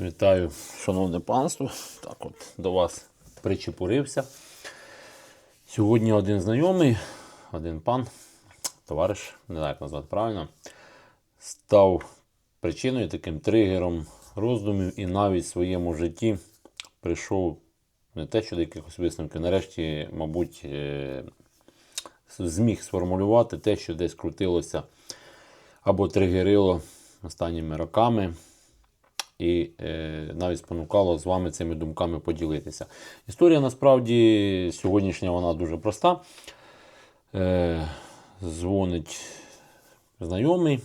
Вітаю, шановне панство. Так от до вас причепурився. Сьогодні один знайомий, один пан, товариш, не знаю, як назвати правильно, став причиною таким тригером роздумів і навіть в своєму житті прийшов не те, що до якихось висновків, нарешті, мабуть, е, зміг сформулювати те, що десь крутилося або тригерило останніми роками і е, навіть спонукало з вами цими думками поділитися. Історія насправді сьогоднішня вона дуже проста. Е, дзвонить знайомий.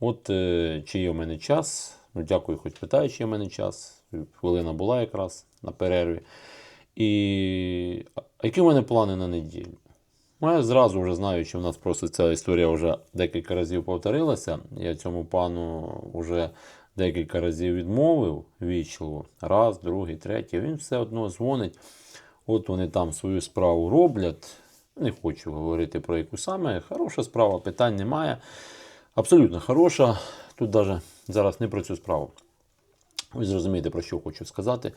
От е, чи є в мене час. Ну, дякую, хоч питаю, чи є в мене час. Хвилина була якраз на перерві. І а які в мене плани на неділю? Ну, я зразу вже знаю, що в нас просто ця історія вже декілька разів повторилася. Я цьому пану вже декілька разів відмовив вічливо. Раз, другий, третій. Він все одно дзвонить. От вони там свою справу роблять. Не хочу говорити про яку саме. Хороша справа, питань немає. Абсолютно хороша. Тут навіть зараз не про цю справу. Ви зрозумієте, про що хочу сказати.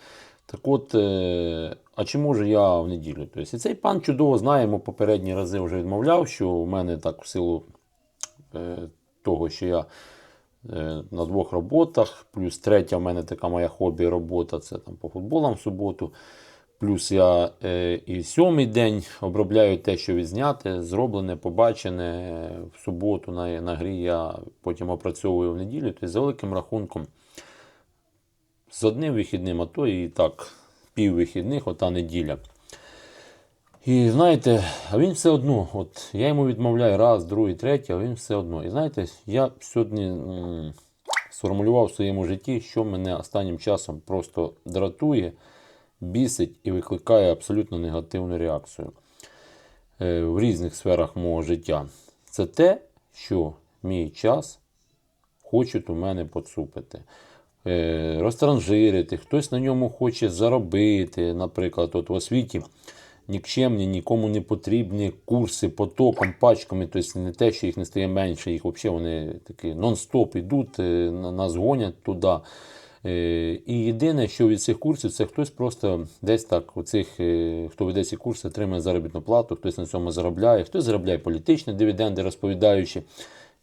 Так от, е, а чи можу я в неділю? Тобто, і цей пан чудово знає, йому попередні рази вже відмовляв, що у мене так в силу е, того, що я на двох роботах, плюс третя в мене така моя хобі робота це там по футболам в суботу. Плюс я е, і сьомий день обробляю те, що відзняте, зроблене, побачене в суботу на, на грі. Я потім опрацьовую в неділю. Тобто, за великим рахунком, з одним вихідним, а то і так, пів вихідних, ота неділя. І знаєте, а він все одно, от я йому відмовляю раз, другий, третій, а він все одно. І знаєте, я сьогодні м, сформулював в своєму житті, що мене останнім часом просто дратує, бісить і викликає абсолютно негативну реакцію е, в різних сферах мого життя. Це те, що мій час хочуть у мене поцупити. Е, розтранжирити, хтось на ньому хоче заробити, наприклад, от в освіті нікчемні, нікому не потрібні курси потоком, пачками, тобто не те, що їх не стає менше, їх взагалі вони такі нон-стоп йдуть, е, нас гонять туди. Е, І єдине, що від цих курсів, це хтось просто десь так, оцих, е, хто веде ці курси, отримує заробітну плату, хтось на цьому заробляє, хтось заробляє політичні дивіденди, розповідаючи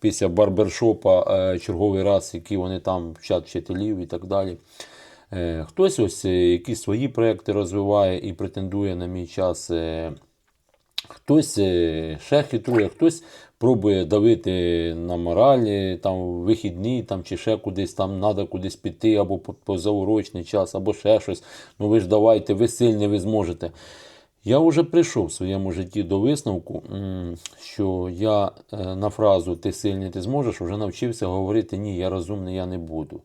після барбершопа черговий раз, які вони там вчать вчителів і так далі. Е, Хтось ось е, якісь свої проекти розвиває і претендує на мій час. е, Хтось ще хитрує, хтось пробує давити на моралі, там вихідні, там, чи ще кудись там треба кудись піти, або позаурочний час, або ще щось. Ну ви ж давайте, ви сильні, ви зможете. Я вже прийшов в своєму житті до висновку, що я на фразу Ти сильний, ти зможеш вже навчився говорити Ні, я розумний, я не буду.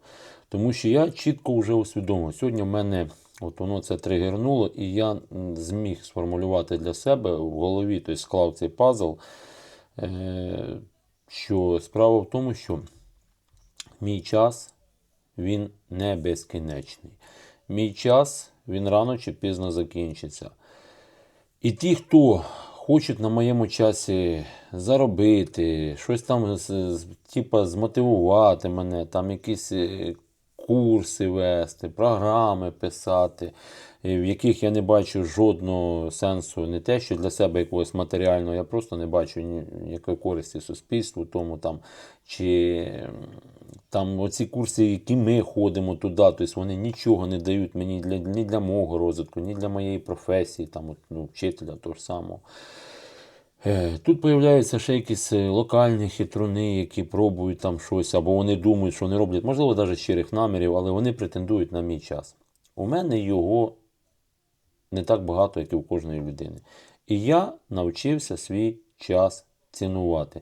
Тому що я чітко вже усвідомив. Сьогодні в мене от воно це тригернуло, і я зміг сформулювати для себе в голові, тобто склав цей пазл, е, що справа в тому, що мій час він не безкінечний. Мій час він рано чи пізно закінчиться. І ті, хто хочуть на моєму часі заробити, щось там типа, змотивувати мене, там якісь е, курси вести, програми писати, в яких я не бачу жодного сенсу, не те, що для себе якогось матеріального, я просто не бачу ніякої користі суспільству, тому там, чи там оці курси, які ми ходимо туди, тобто вони нічого не дають мені для, ні для мого розвитку, ні для моєї професії, там, от, ну, вчителя того ж самого. Е, Тут появляються ще якісь е, локальні хитруни, які пробують там щось, або вони думають, що вони роблять, можливо, навіть щирих намірів, але вони претендують на мій час. У мене його не так багато, як і у кожної людини. І я навчився свій час цінувати.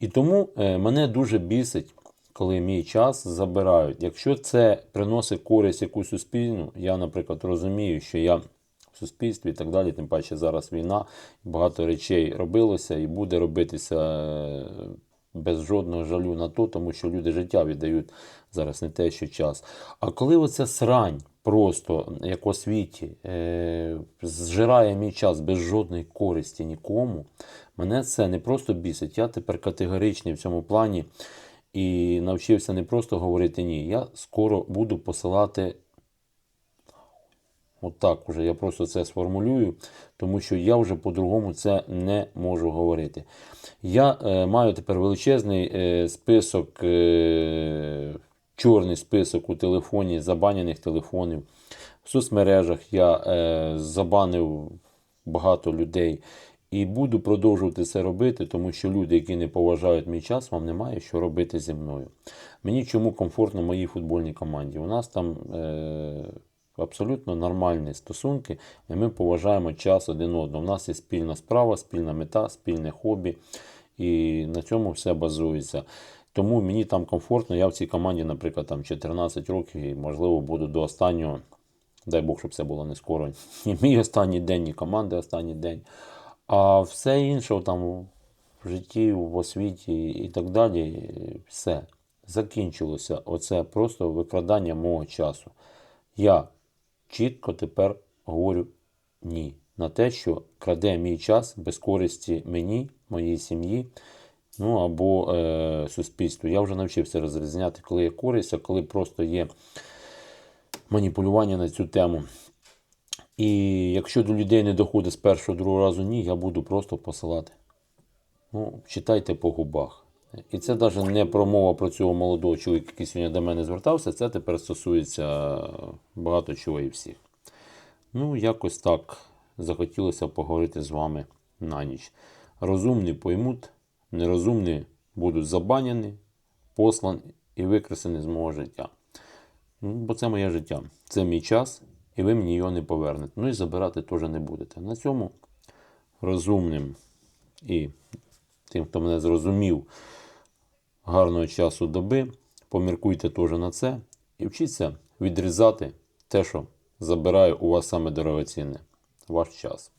І тому е, мене дуже бісить, коли мій час забирають. Якщо це приносить користь якусь суспільну, я, наприклад, розумію, що я суспільстві і так далі, тим паче зараз війна, багато речей робилося і буде робитися е, без жодного жалю на то, тому що люди життя віддають зараз не те, що час. А коли оця срань просто, як освіті, е, зжирає мій час без жодної користі нікому, мене це не просто бісить. Я тепер категоричний в цьому плані. І навчився не просто говорити ні. Я скоро буду посилати Отак уже я просто це сформулюю, тому що я вже по-другому це не можу говорити. Я е, маю тепер величезний е, список, е, чорний список у телефоні, забанених телефонів. В соцмережах я е, забанив багато людей. І буду продовжувати це робити, тому що люди, які не поважають мій час, вам немає що робити зі мною. Мені чому комфортно моїй футбольній команді. У нас там е, абсолютно нормальні стосунки, і ми поважаємо час один одного. У нас є спільна справа, спільна мета, спільне хобі, і на цьому все базується. Тому мені там комфортно. Я в цій команді, наприклад, там 14 років і, можливо, буду до останнього. Дай Бог, щоб це було не скоро. Ні мій останній день, ні команди останній день. А все інше там в житті, в освіті і так далі, все. Закінчилося. Оце просто викрадання мого часу. Я чітко тепер говорю ні. На те, що краде мій час без користі мені, моїй сім'ї, ну або е, суспільству. Я вже навчився розрізняти, коли є користь, а коли просто є маніпулювання на цю тему. І якщо до людей не доходить з першого другого разу ні, я буду просто посилати. Ну, читайте по губах. І це навіть не промова про цього молодого чоловіка, який сьогодні до мене звертався. Це тепер стосується багато чого і всіх. Ну, якось так захотілося поговорити з вами на ніч. Розумні поймуть, нерозумні будуть забанені, послані і викреслені з мого життя. Ну, бо це моє життя. Це мій час, і ви мені його не повернете. Ну і забирати теж не будете. На цьому розумним і тим, хто мене зрозумів, гарного часу доби. Поміркуйте теж на це і вчіться відрізати те, що забирає у вас саме дорогоцінне ваш час.